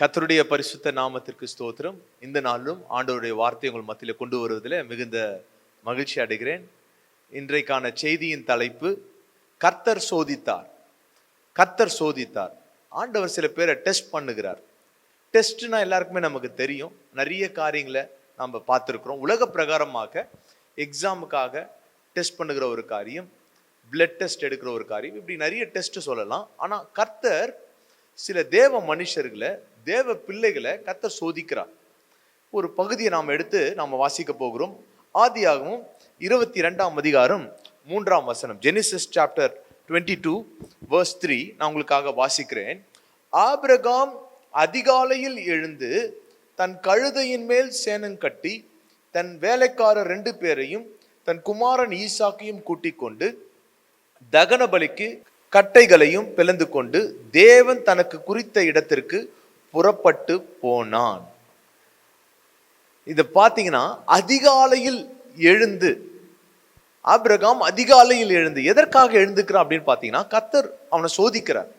கத்தருடைய பரிசுத்த நாமத்திற்கு ஸ்தோத்திரம். இந்த நாளிலும் ஆண்டவருடைய வார்த்தை உங்கள் மத்தியில் கொண்டு வருவதில் மிகுந்த மகிழ்ச்சி அடைகிறேன். இன்றைக்கான செய்தியின் தலைப்பு கர்த்தர் சோதித்தார். கர்த்தர் சோதித்தார். ஆண்டவர் சில பேரை டெஸ்ட் பண்ணுகிறார். டெஸ்ட்னா எல்லாருக்குமே நமக்கு தெரியும். நிறைய காரியங்களை நம்ம பார்த்துருக்குறோம். உலக பிரகாரமாக எக்ஸாமுக்காக டெஸ்ட் பண்ணுகிற ஒரு காரியம் பிளட் டெஸ்ட் எடுக்கிற ஒரு காரியம் இப்படி நிறைய டெஸ்ட் சொல்லலாம். ஆனால் கர்த்தர் சில தேவ மனுஷர்களை தேவ பிள்ளைகளை கத்த சோதிக்கிறார். ஒரு பகுதியை நாம் எடுத்து நாம் வாசிக்க போகிறோம். ஆதியாகவும் இருபத்தி ரெண்டாம் அதிகாரம் மூன்றாம் வசனம். Genesis chapter twenty two verse three நான் உங்களுக்காக வாசிக்கிறேன். ஆபிரகாம் அதிகாலையில் எழுந்து தன் கழுதையின் மேல் சேனம் கட்டி தன் வேலைக்காரர் ரெண்டு பேரையும் தன் குமாரன் ஈசாக்கையும் கூட்டிக் கொண்டு தகன பலிக்கு கட்டைகளையும் பிளந்து கொண்டு தேவன் தனக்கு குறித்த இடத்திற்கு புறப்பட்டு போனான். இதை பார்த்தீங்கன்னா அதிகாலையில் எழுந்து ஆபிரகாம் அதிகாலையில் எழுந்து எதற்காக எழுந்துக்கிறான் அப்படின்னு பார்த்தீங்கன்னா கத்தர் அவனை சோதிக்கிறார்.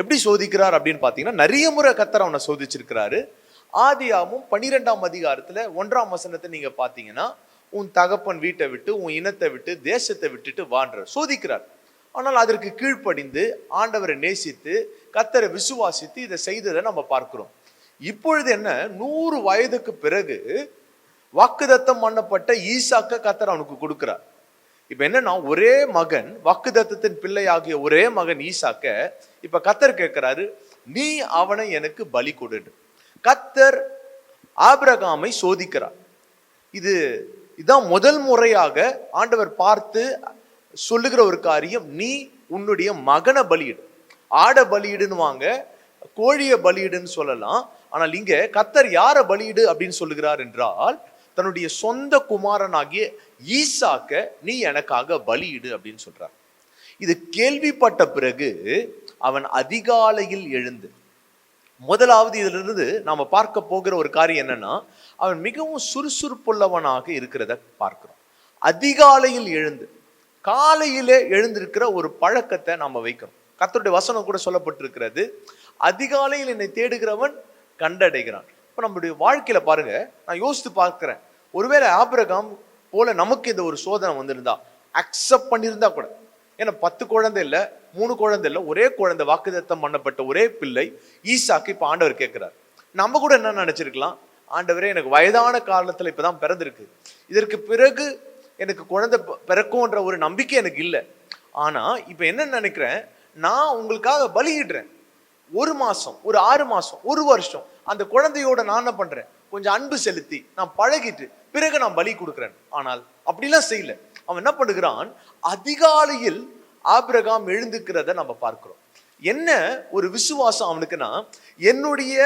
எப்படி சோதிக்கிறார் அப்படின்னு பார்த்தீங்கன்னா நிறைய முறை கத்தர் அவனை சோதிச்சிருக்கிறாரு. ஆதியாமும் பன்னிரெண்டாம் அதிகாரத்தில் ஒன்றாம் வசனத்தை நீங்கள் பார்த்தீங்கன்னா உன் தகப்பன் வீட்டை விட்டு உன் இனத்தை விட்டு தேசத்தை விட்டுட்டு வாழ்றார் சோதிக்கிறார். ஆனால் அதற்கு கீழ்ப்படிந்து ஆண்டவரை நேசித்து கத்தரை விசுவாசித்து இதை செய்ததை நம்ம பார்க்கிறோம். இப்பொழுது என்ன? நூறு வயதுக்கு பிறகு வாக்குதத்தம் பண்ணப்பட்ட ஈசாக்க கத்தர் அவனுக்கு கொடுக்கிறார். இப்ப என்னன்னா ஒரே மகன் வாக்குதத்தத்தின் பிள்ளையாகிய ஒரே மகன் ஈசாக்க இப்ப கத்தர் கேட்கிறாரு நீ அவனை எனக்கு பலி கொடு கத்தர் ஆபிரகாமை சோதிக்கிறார். இது இதான் முதல் முறையாக ஆண்டவர் பார்த்து சொல்லுகிற ஒரு காரியம் நீ உன்னுடைய மகனை பலியிடு. ஆட பலியிடுன்னு வாங்க கோழியை பலியிடுன்னு சொல்லலாம். ஆனால் இங்க கத்தர் யாரை பலியிடு அப்படின்னு சொல்லுகிறார் என்றால் தன்னுடைய சொந்த குமாரனாகிய ஈசாக்க நீ எனக்காக பலியிடு அப்படின்னு சொல்றார். இது கேள்விப்பட்ட பிறகு அவன் அதிகாலையில் எழுந்து முதலாவது இதிலிருந்து நாம் பார்க்க போகிற ஒரு காரியம் என்னன்னா அவன் மிகவும் சுறுசுறுப்புள்ளவனாக இருக்கிறத பார்க்கிறோம். அதிகாலையில் எழுந்து காலையிலே எழுந்திருக்கிற ஒரு பழக்கத்தை நாம் வைக்கணும். கத்தருடைய வசனம் கூட சொல்லப்பட்டிருக்கிறது. அதிகாலையில் என்னை தேடுகிறவன் கண்டடைகிறான். இப்போ நம்மளுடைய வாழ்க்கையில் பாருங்க நான் யோசித்து பார்க்குறேன். ஒருவேளை ஆபிரகாம் போல நமக்கு இந்த ஒரு சோதனை வந்திருந்தா அக்செப்ட் பண்ணியிருந்தா கூட. ஏன்னா பத்து குழந்தை இல்லை மூணு குழந்தை இல்லை ஒரே குழந்தை வாக்குதத்தம் பண்ணப்பட்ட ஒரே பிள்ளை ஈசாக்கு இப்போ ஆண்டவர் கேட்குறாரு. நம்ம கூட என்ன நினச்சிருக்கலாம்? ஆண்டவரே எனக்கு வயதான காலத்தில் இப்போ தான் பிறந்திருக்கு. இதற்கு பிறகு எனக்கு குழந்தை பிறக்கும்ன்ற ஒரு நம்பிக்கை எனக்கு இல்லை. ஆனால் இப்போ என்ன நினைக்கிறேன் நான் உங்களுக்காக பலியிடுறேன். ஒரு மாதம் ஒரு ஆறு மாதம் ஒரு வருஷம் அந்த குழந்தையோட நான் என்ன பண்ணுறேன் கொஞ்சம் அன்பு செலுத்தி நான் பழகிட்டு பிறகு நான் பலி கொடுக்குறேன். ஆனால் அப்படிலாம் செய்யல. அவன் என்ன பண்ணுகிறான்? அதிகாலையில் ஆபிரகாம் எழுந்துக்கிறத நம்ம பார்க்கிறோம். என்ன ஒரு விசுவாசம் அவனுக்குன்னா என்னுடைய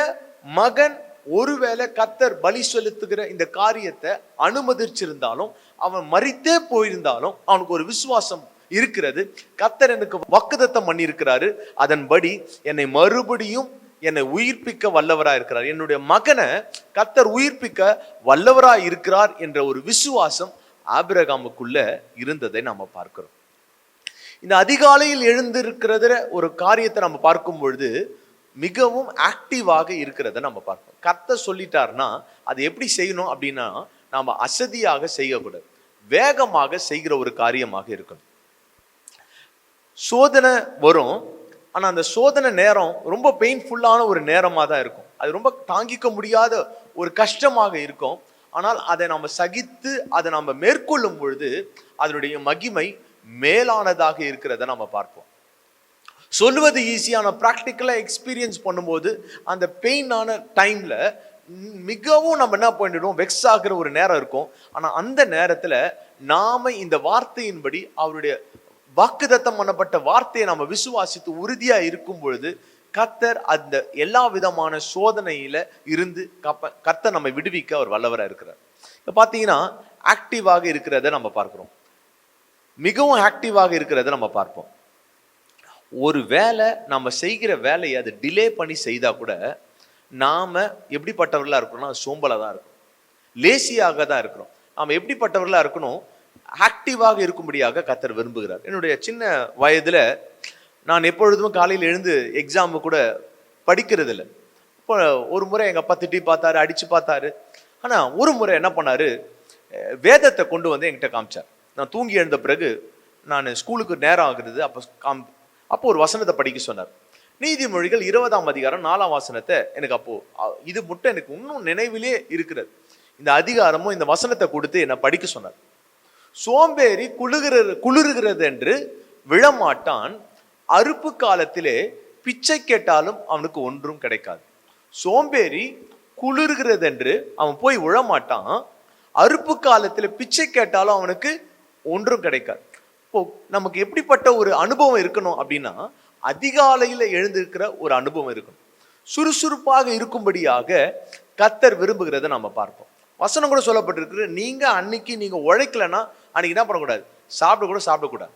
மகன் ஒருவேளை கத்தர் பலி செலுத்துகிற இந்த காரியத்தை அனுமதிச்சிருந்தாலும் அவன் மறித்தே போயிருந்தாலும் அவனுக்கு ஒரு விசுவாசம் இருக்கிறது. கத்தர் எனக்கு வக்குதத்தம் பண்ணியிருக்கிறாரு. அதன்படி என்னை மறுபடியும் என்னை உயிர்ப்பிக்க வல்லவராக இருக்கிறார். என்னுடைய மகனை கத்தர் உயிர்ப்பிக்க வல்லவராக இருக்கிறார் என்ற ஒரு விசுவாசம் ஆபிரகாமுக்குள்ள இருந்ததை நாம் பார்க்கிறோம். இந்த அதிகாலையில் எழுந்திருக்கிறத ஒரு காரியத்தை நம்ம பார்க்கும் பொழுது மிகவும் ஆக்டிவாக இருக்கிறத நம்ம பார்ப்போம். கத்த சொல்லிட்டாருன்னா அது எப்படி செய்யணும் அப்படின்னா நாம் அசதியாக செய்யக்கூடாது. வேகமாக செய்கிற ஒரு காரியமாக இருக்கணும். சோதனை வரும். ஆனால் அந்த சோதனை நேரம் ரொம்ப பெயின்ஃபுல்லான ஒரு நேரமாக தான் இருக்கும். அது ரொம்ப தாங்கிக்க முடியாத ஒரு கஷ்டமாக இருக்கும். ஆனால் அதை நாம் சகித்து அதை நாம் மேற்கொள்ளும் பொழுது அதனுடைய மகிமை மேலானதாக இருக்கிறத நம்ம பார்ப்போம். சொல்லுவது ஈஸியான ப்ராக்டிக்கலாக எக்ஸ்பீரியன்ஸ் பண்ணும்போது அந்த பெயினான டைமில் மிகவும் நம்ம என்ன பண்ணிடுவோம் வெக்ஸ் ஆகிற ஒரு நேரம் இருக்கும். ஆனால் அந்த நேரத்தில் நாம் இந்த வார்த்தையின்படி அவருடைய வாக்குதத்தம் பண்ணப்பட்ட வார்த்தையை நம்ம விசுவாசித்து உறுதியாக இருக்கும் பொழுது கத்தர் அந்த எல்லா விதமான சோதனையில் இருந்து கப்ப கத்தை நம்ம விடுவிக்க அவர் வல்லவராக இருக்கிறார். இப்போ பார்த்தீங்கன்னா ஆக்டிவாக இருக்கிறத நம்ம பார்க்குறோம். மிகவும் ஆக்டிவாக இருக்கிறத நம்ம பார்ப்போம். ஒரு வேலை நம்ம செய்கிற வேலையை அதை டிலே பண்ணி செய்தால் கூட நாம் எப்படிப்பட்டவர்களாக இருக்கணும்னா சோம்பலாக தான் இருக்கும். லேசியாக தான் இருக்கிறோம். நாம் எப்படிப்பட்டவர்களாக இருக்கணும்? ஆக்டிவாக இருக்கும்படியாக கத்தர் விரும்புகிறார். என்னுடைய சின்ன வயதில் நான் எப்பொழுதும் காலையில் எழுந்து எக்ஸாமு கூட படிக்கிறதில்ல. இப்போ ஒரு முறை எங்கள் அப்பா திட்டி பார்த்தாரு அடித்து பார்த்தாரு. ஆனால் ஒரு முறை என்ன பண்ணார்? வேதத்தை கொண்டு வந்து என்கிட்ட காமிச்சார். நான் தூங்கி எழுந்த பிறகு நான் ஸ்கூலுக்கு நேரம் ஆகுறது அப்போ காம் அப்போ ஒரு வசனத்தை படிக்க சொன்னார். நீதிமொழிகள் இருபதாம் அதிகாரம் நாலாம் வசனத்தை எனக்கு அப்போ இது மட்டும் எனக்கு இன்னும் நினைவிலே இருக்கிறது. இந்த அதிகாரமும் இந்த வசனத்தை கொடுத்து என்னை படிக்க சொன்னார். சோம்பேறி குளுகிறது குளிர்கிறது என்று விழமாட்டான். அறுப்பு காலத்திலே பிச்சை கேட்டாலும் அவனுக்கு ஒன்றும் கிடைக்காது. சோம்பேறி குளிர்கிறது என்று அவன் போய் விழமாட்டான். அறுப்பு காலத்தில் பிச்சை கேட்டாலும் அவனுக்கு ஒன்றும் கிடைக்காது. இப்போ நமக்கு எப்படிப்பட்ட ஒரு அனுபவம் இருக்கணும் அப்படின்னா அதிகாலையில எழுந்திருக்கிற ஒரு அனுபவம் இருக்கணும். சுறுசுறுப்பாக இருக்கும்படியாக கத்தர் விரும்புகிறத நம்ம பார்ப்போம். வசனம் கூட சொல்லப்பட்டிருக்கு நீங்க அன்னைக்கு நீங்க உழைக்கலன்னா அன்னைக்கு என்ன பண்ணக்கூடாது? சாப்பிட கூட சாப்பிடக்கூடாது.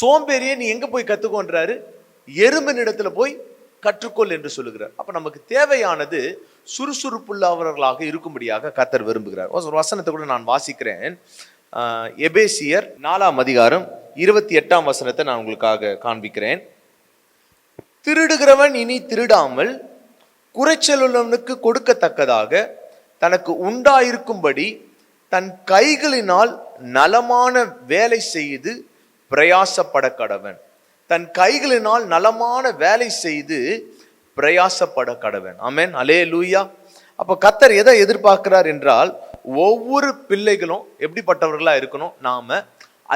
சோம்பேறியை நீ எங்க போய் கத்துக்கோன்றாரு? எறும்பின் இடத்துல போய் கற்றுக்கொள் என்று சொல்லுகிறார். அப்போ நமக்கு தேவையானது சுறுசுறுப்புள்ளவர்களாக இருக்கும்படியாக கத்தர் விரும்புகிறார். ஒரு வசனத்தை கூட நான் வாசிக்கிறேன். எபேசியர் நாலாம் அதிகாரம் இருபத்தி எட்டாம் வசனத்தை நான் உங்களுக்காக காண்பிக்கிறேன். திருடுகிறவன் இனி திருடாமல் குறைச்சலுள்ளவனுக்கு கொடுக்கத்தக்கதாக தனக்கு உண்டாயிருக்கும்படி தன் கைகளினால் நலமான வேலை செய்து பிரயாசப்பட கடவன். தன் கைகளினால் நலமான வேலை செய்து பிரயாசப்பட கடவன். அமேன் அலே லூயா அப்போ கத்தர் எதை எதிர்பார்க்கிறார் என்றால் ஒவ்வொரு பிள்ளைகளும் எப்படிப்பட்டவர்களாக இருக்கணும்? நாம்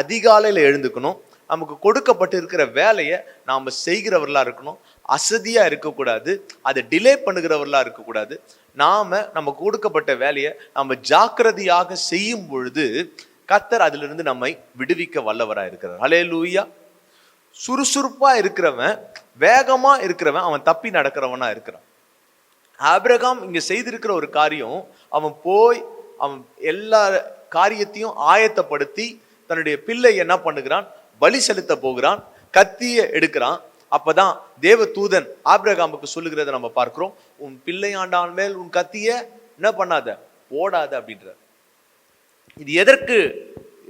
அதிகாலையில் எழுந்துக்கணும். நமக்கு கொடுக்கப்பட்டு இருக்கிற வேலையை நாம் செய்கிறவர்களாக இருக்கணும். அசதியாக இருக்கக்கூடாது. அதை டிலே பண்ணுகிறவர்களாக இருக்கக்கூடாது. நாம நம்ம கொடுக்கப்பட்ட வேலையை நம்ம ஜாக்கிரதையாக செய்யும் பொழுது கத்தர் அதிலிருந்து நம்மை விடுவிக்க வல்லவராக இருக்கிறார். ஹலே லூயா சுறுசுறுப்பாக இருக்கிறவன் வேகமாக இருக்கிறவன் அவன் தப்பி நடக்கிறவனாக இருக்கிறான். ஆப்ரகாம் இங்கே செய்திருக்கிற ஒரு காரியம் அவன் போய் அவன் எல்லா காரியத்தையும் ஆயத்தப்படுத்தி தன்னுடைய பிள்ளை என்ன பண்ணுகிறான்? பலி செலுத்த போகிறான் கத்தியை எடுக்கிறான். அப்பதான் தேவ தூதன் ஆபிரகாமுக்கு சொல்லுகிறத நம்ம பார்க்கிறோம். உன் பிள்ளையாண்டான் மேல் உன் கத்திய என்ன பண்ணாத? ஓடாத அப்படின்றார். இது எதற்கு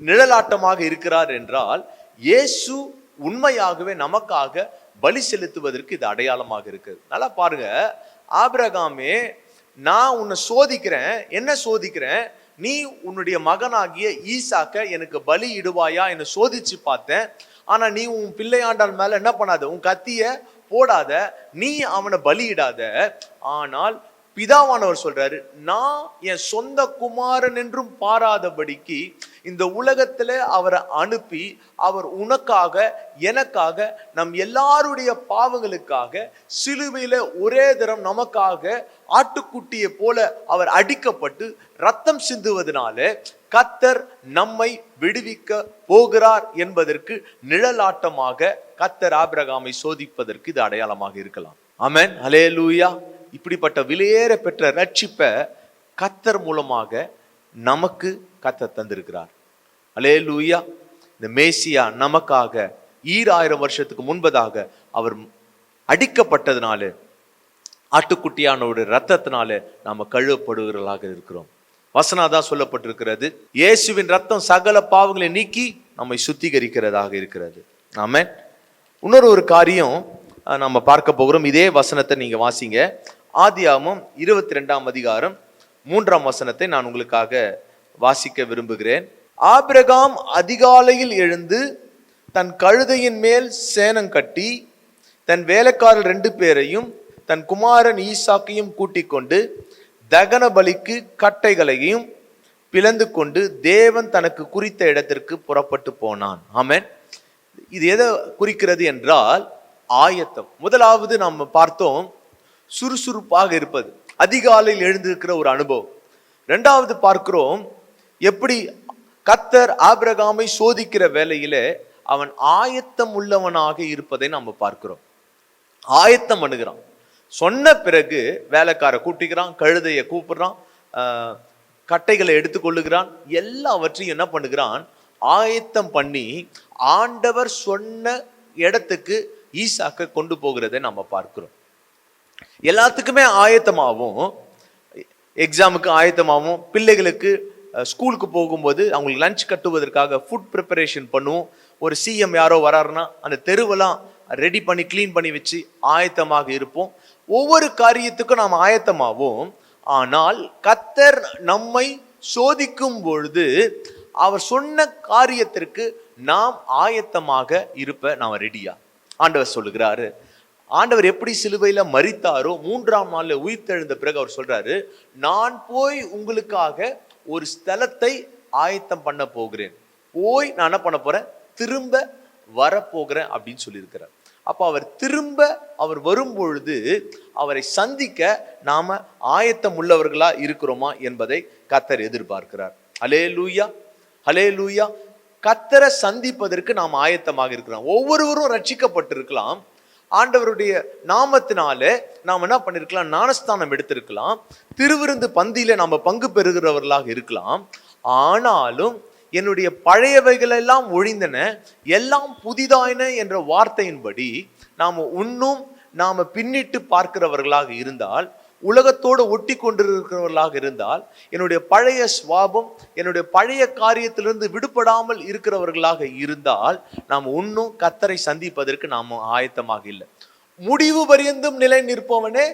நிழலாட்டமாக இருக்கிறார் என்றால் இயேசு உண்மையாகவே நமக்காக பலி செலுத்துவதற்கு இது அடையாளமாக இருக்குது நல்லா பாருங்க. ஆபிரகாமே நான் உன்னை சோதிக்கிறேன். என்ன சோதிக்கிறேன்? நீ உன்னுடைய மகனாகிய ஈசாக்க எனக்கு பலி இடுவாயா என்று சோதிச்சு பார்த்தேன். ஆனா நீ உன் பிள்ளையாண்டான் மேல என்ன பண்ணாத? உன் கத்திய போடாத. நீ அவனை பலியிடாத. ஆனால் பிதாவானவர் சொல்றாரு நான் என் சொந்த குமாரன் என்றும் பாராதபடிக்கு இந்த உலகத்துல அவரை அனுப்பி அவர் உனக்காக எனக்காக நம் எல்லாருடைய பாவங்களுக்காக சிலுவையில ஒரே தரம் நமக்காக ஆட்டுக்குட்டியை போல அவர் அடிக்கப்பட்டு ரத்தம் சிந்துவதனால கத்தர் நம்மை விடுவிக்க போகிறார் என்பதற்கு நிழலாட்டமாக கத்தர் ஆபிரகாமை சோதிப்பதற்கு இது அடையாளமாக இருக்கலாம். ஆமென். லூயா இப்படிப்பட்ட விலையேற பெற்ற ரட்சிப்பை கத்தர் மூலமாக நமக்கு கத்தர் தந்திருக்கிறார். ஹalleluya இந்த மேசியா நமக்காக ஈராயிரம் வருஷத்துக்கு முன்பதாக அவர் அடிக்கப்பட்டதுனால ஆட்டுக்குட்டியானோட ரத்தத்தினால நாம கழுவப்படுகிறவர்களாக இருக்கிறோம். வசனாதான் சொல்லப்பட்டிருக்கிறது. இயேசுவின் ரத்தம் சகல பாவங்களை நீக்கி நம்மை சுத்திகரிக்கிறதாக இருக்கிறது. ஆமாம் இன்னொரு ஒரு காரியம் நம்ம பார்க்க போகிறோம். இதே வசனத்தை நீங்க வாசிங்க. ஆதியாமம் இருபத்தி ரெண்டாம் அதிகாரம் மூன்றாம் வசனத்தை நான் உங்களுக்காக வாசிக்க விரும்புகிறேன். ஆபிரகாம் அதிகாலையில் எழுந்து தன் கழுதையின் மேல் சேனம் கட்டி தன் வேலைக்காரர் ரெண்டு பேரையும் தன் குமாரன் ஈசாக்கையும் கூட்டிக் கொண்டு தகன பலிக்கு கட்டைகளையும் பிளந்து கொண்டு தேவன் தனக்கு குறித்த இடத்திற்கு புறப்பட்டு போனான். ஆமென். இது எதை குறிக்கிறது என்றால் ஆயத்தம். முதலாவது நாம் பார்த்தோம் சுறுசுறுப்பாக இருப்பது. அதிகாலையில் எழுந்திருக்கிற ஒரு அனுபவம். ரெண்டாவது பார்க்கிறோம் எப்படி கத்தர் ஆபிரகாமை சோதிக்கிற வேலையில அவன் ஆயத்தம் உள்ளவனாக இருப்பதை நம்ம பார்க்கிறோம். ஆயத்தம் பண்ணுகிறான் சொன்ன பிறகு வேலைக்கார கூட்டிக்கிறான் கழுதையை கூப்பிடுறான் கட்டைகளை எடுத்துக்கொள்ளுகிறான் எல்லாவற்றையும் என்ன பண்ணுகிறான்? ஆயத்தம் பண்ணி ஆண்டவர் சொன்ன இடத்துக்கு ஈசாக்க கொண்டு போகிறதை நம்ம பார்க்கிறோம். எல்லாத்துக்குமே ஆயத்தமாகவும் எக்ஸாமுக்கு ஆயத்தமாகவும் பிள்ளைகளுக்கு ஸ்கூலுக்கு போகும்போது அவங்களுக்கு லஞ்ச் கட்டுவதற்காக ஃபுட் ப்ரிப்பரேஷன் பண்ணுவோம். ஒரு சிஎம் யாரோ வராருன்னா அந்த தெருவெல்லாம் ரெடி பண்ணி க்ளீன் பண்ணி வச்சு ஆயத்தமாக இருப்போம். ஒவ்வொரு காரியத்துக்கும் நாம் ஆயத்தமாகவும் ஆனால் கத்தர் நம்மை சோதிக்கும் பொழுது அவர் சொன்ன காரியத்திற்கு நாம் ஆயத்தமாக இருப்ப நாம் ரெடியா ஆண்டவர் சொல்லுகிறாரு ஆண்டவர் எப்படி சிலுவையில் மறித்தாரோ மூன்றாம் நாளில் உயிர்த்தெழுந்த பிறகு அவர் சொல்கிறாரு நான் போய் உங்களுக்காக ஒரு ஸ்தலத்தை ஆயத்தம் பண்ண போகிறேன். போய் நான் என்ன பண்ண போகிறேன் திரும்ப வரப்போகிறேன் அப்படின்னு சொல்லியிருக்கிறார். அப்போ அவர் திரும்ப அவர் வரும் பொழுது அவரை சந்திக்க நாம் ஆயத்தம் உள்ளவர்களாக இருக்கிறோமா என்பதை கத்தர் எதிர்பார்க்கிறார். ஹலே லூயா ஹலே லூயா கத்தரை சந்திப்பதற்கு நாம் ஆயத்தமாக இருக்கிறோம். ஒவ்வொருவரும் ரட்சிக்கப்பட்டிருக்கலாம். ஆண்டவருடைய நாமத்தினால நாம் என்ன பண்ணிருக்கலாம்? ஞானஸ்தானம் எடுத்திருக்கலாம். திருவிருந்து பந்தியில நாம் பங்கு பெறுகிறவர்களாக இருக்கலாம். ஆனாலும் என்னுடைய பழையவைகள் எல்லாம் ஒழிந்தன எல்லாம் புதிதாயின என்ற வார்த்தையின்படி நாம் இன்னும் நாம் பின்னிட்டு பார்க்கிறவர்களாக இருந்தால் உலகத்தோடு ஒட்டி கொண்டிருக்கிறவர்களாக இருந்தால் என்னுடைய பழைய சுவாபம் என்னுடைய பழைய காரியத்திலிருந்து விடுபடாமல் இருக்கிறவர்களாக இருந்தால் நாம் இன்னும் கத்தரை சந்திப்பதற்கு நாம் ஆயத்தமாக இல்லை. முடிவு பரியந்தும் நிலை நிற்பவனே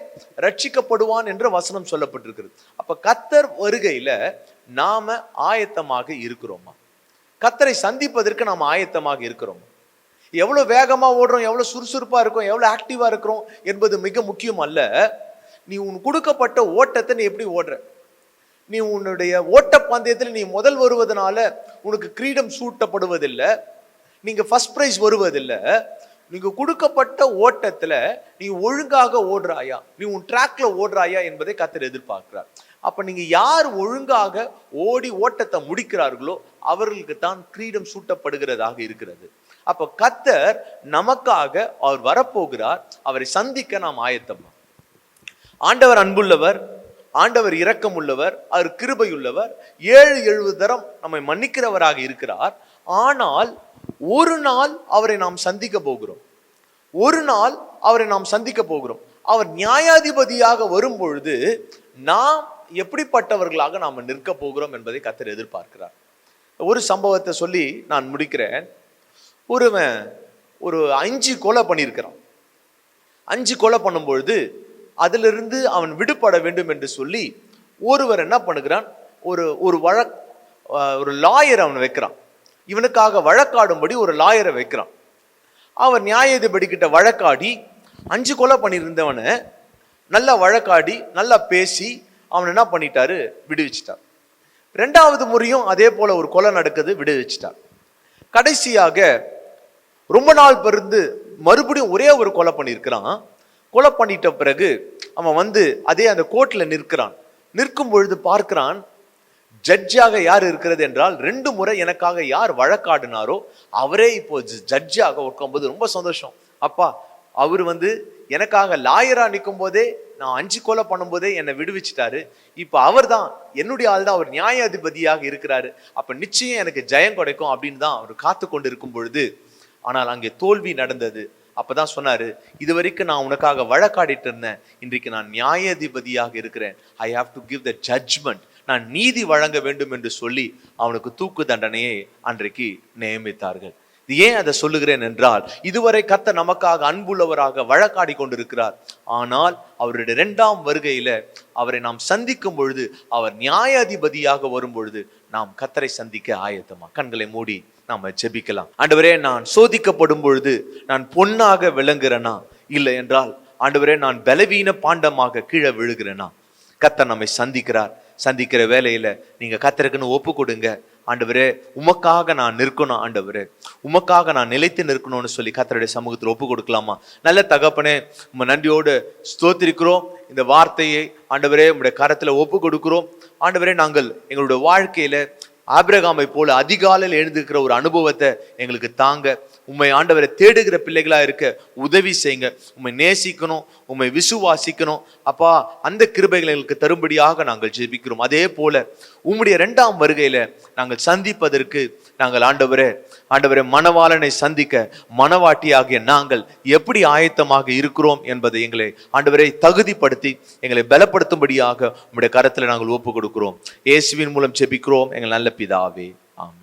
ரட்சிக்கப்படுவான் என்ற வசனம் சொல்லப்பட்டிருக்கிறது. அப்ப கத்தர் வருகையில நாம ஆயத்தமாக இருக்கிறோமா? கத்தரை சந்திப்பதற்கு நாம் ஆயத்தமாக இருக்கிறோமா? எவ்வளோ வேகமாக ஓடுறோம் எவ்வளோ சுறுசுறுப்பாக இருக்கோம் எவ்வளோ ஆக்டிவாக இருக்கிறோம் என்பது மிக முக்கியம் அல்ல. நீ உன் கொடுக்கப்பட்ட ஓட்டத்தை நீ எப்படி ஓடுற? நீ உன்னுடைய ஓட்ட பந்தயத்தில் நீ முதல் வருவதனால உனக்கு கிரீடம் சூட்டப்படுவதில்லை. நீங்க ஃபர்ஸ்ட் ப்ரைஸ் வருவதில்லை. நீங்க கொடுக்கப்பட்ட ஓட்டத்துல நீ ஒழுங்காக ஓடுறாயா? நீ உன் ட்ராக்ல ஓடுறாயா என்பதை கத்தர் எதிர்பார்க்கிறார். அப்ப நீங்க யார் ஒழுங்காக ஓடி ஓட்டத்தை முடிக்கிறார்களோ அவர்களுக்கு தான் கிரீடம் சூட்டப்படுகிறதாக இருக்கிறது. அப்ப கத்தர் நமக்காக அவர் வரப்போகிறார். அவரை சந்திக்க நாம் ஆயத்தமா. ஆண்டவர் அன்புள்ளவர் ஆண்டவர் இரக்கம் உள்ளவர் அவர் கிருபையுள்ளவர் ஏழு எழுபது தரம் நம்மை மன்னிக்கிறவராக இருக்கிறார். ஆனால் ஒரு நாள் அவரை நாம் சந்திக்க போகிறோம். ஒரு நாள் அவரை நாம் சந்திக்க போகிறோம். அவர் நியாயாதிபதியாக வரும் பொழுது நாம் எப்படிப்பட்டவர்களாக நாம் நிற்க போகிறோம் என்பதை கத்தர் எதிர்பார்க்கிறார். ஒரு சம்பவத்தை சொல்லி நான் முடிக்கிறேன். ஒருவன் ஒரு அஞ்சு கொலை பண்ணியிருக்கிறான். அஞ்சு கொலை பண்ணும்பொழுது அதிலிருந்து அவன் விடுபட வேண்டும் என்று சொல்லி ஒருவர் என்ன பண்ணுகிறான்? ஒரு ஒரு வழக் ஒரு லாயர் அவன் வைக்கிறான். இவனுக்காக வழக்காடும்படி ஒரு லாயரை வைக்கிறான். அவர் நியாயாதிபதி கிட்ட வழக்காடி அஞ்சு கொலை பண்ணியிருந்தவனை நல்லா வழக்காடி நல்லா பேசி அவன் என்ன பண்ணிட்டாரு? விடுவிச்சிட்டார் ரெண்டாவது முறையும் அதே போல ஒரு கொலை நடக்குது விடுவிச்சிட்டார் கடைசியாக ரொம்ப நாள் பிறந்து மறுபடியும் ஒரே ஒரு கொலை பண்ணியிருக்கிறான். கொலை பண்ணிட்ட பிறகு அவன் வந்து அதே அந்த கோர்ட்டில் நிற்கிறான். நிற்கும் பொழுது பார்க்கிறான் ஜட்ஜாக யார் இருக்கிறது என்றால் ரெண்டு முறை எனக்காக யார் வழக்காடினாரோ அவரே இப்போ ஜட்ஜாக உட்காரும்போது ரொம்ப சந்தோஷம். அப்பா அவர் வந்து எனக்காக லாயராக நிற்கும் போதே நான் அஞ்சு கொலை பண்ணும்போதே என்னை விடுவிச்சிட்டாரு. இப்போ அவர் தான் என்னுடைய ஆள் தான் அவர் நியாயாதிபதியாக இருக்கிறாரு. அப்போ நிச்சயம் எனக்கு ஜெயம் கிடைக்கும் அப்படின்னு தான் அவர் காத்து கொண்டு இருக்கும் பொழுது ஆனால் அங்கே தோல்வி நடந்தது. அப்பதான் சொன்னாரு இது வரைக்கும் நான் உனக்காக வழக்காடிட்டு இருந்தேன் இன்றைக்கு நான் நியாயாதிபதியாக இருக்கிறேன். I have to give the judgement நான் நீதி வழங்க வேண்டும் என்று சொல்லி அவனுக்கு தூக்கு தண்டனையை அன்றைக்கு நியமித்தார்கள். ஏன் அதை சொல்லுகிறேன் என்றால் இதுவரை கத்த நமக்காக அன்புள்ளவராக வழக்காடி கொண்டிருக்கிறார். ஆனால் அவருடைய இரண்டாம் வருகையில அவரை நாம் சந்திக்கும் பொழுது அவர் நியாயாதிபதியாக வரும் பொழுது நாம் கத்தரை சந்திக்க ஆயத்தமா? கண்களை மூடி. நாம் ஜெபிக்கலாம். ஆண்டவரே நான் சோதிக்கப்படும் பொழுது நான் பொன்னாக விளங்குறேனா இல்லை என்றால் ஆண்டவரே நான் பலவீன பாண்டமாக கீழே விழுகிறேனா? கத்தர் நம்மை சந்திக்கிறார். சந்திக்கிற வேலையில நீங்க கத்தருக்குன்னு ஒப்பு கொடுங்க ஆண்டவரே உமக்காக நான் நிற்கணும் ஆண்டவரே. உமக்காக நான் நிலைத்து நிற்கணும்னு சொல்லி கத்தருடைய சமூகத்தில் ஒப்பு கொடுக்கலாமா நல்ல தகப்பனே உங்க நன்றியோடு ஸ்தோத்திருக்கிறோம். இந்த வார்த்தையை ஆண்டவரே உங்களுடைய கரத்தில் ஒப்பு கொடுக்கிறோம் ஆண்டவரே நாங்கள் எங்களுடைய வாழ்க்கையில ஆபிரகாமை போல அதிகாலையில் எழுந்திருக்கிற ஒரு அனுபவத்தை எங்களுக்கு தாங்க. உண்மை ஆண்டவரை தேடுகிற பிள்ளைகளா இருக்க உதவி செய்யுங்க. உண்மை நேசிக்கணும் உண்மை விசுவாசிக்கணும். அப்பா அந்த கிருபைகளை எங்களுக்கு தரும்படியாக நாங்கள் ஜெபிக்கிறோம். அதே போல உம்முடைய ரெண்டாம் வருகையில நாங்கள் சந்திப்பதற்கு நாங்கள் ஆண்டவரே ஆண்டவரே மணவாளனை சந்திக்க மணவாட்டியாகிய நாங்கள் எப்படி ஆயத்தமாக இருக்கிறோம் என்பதை எங்களை ஆண்டவரை தகுதிப்படுத்தி எங்களை பலப்படுத்தும்படியாக உங்களுடைய கரத்தில் நாங்கள் ஒப்பு கொடுக்கிறோம் இயேசுவின் மூலம் ஜெபிக்கிறோம். எங்கள் நல்ல பிதாவே. ஆமே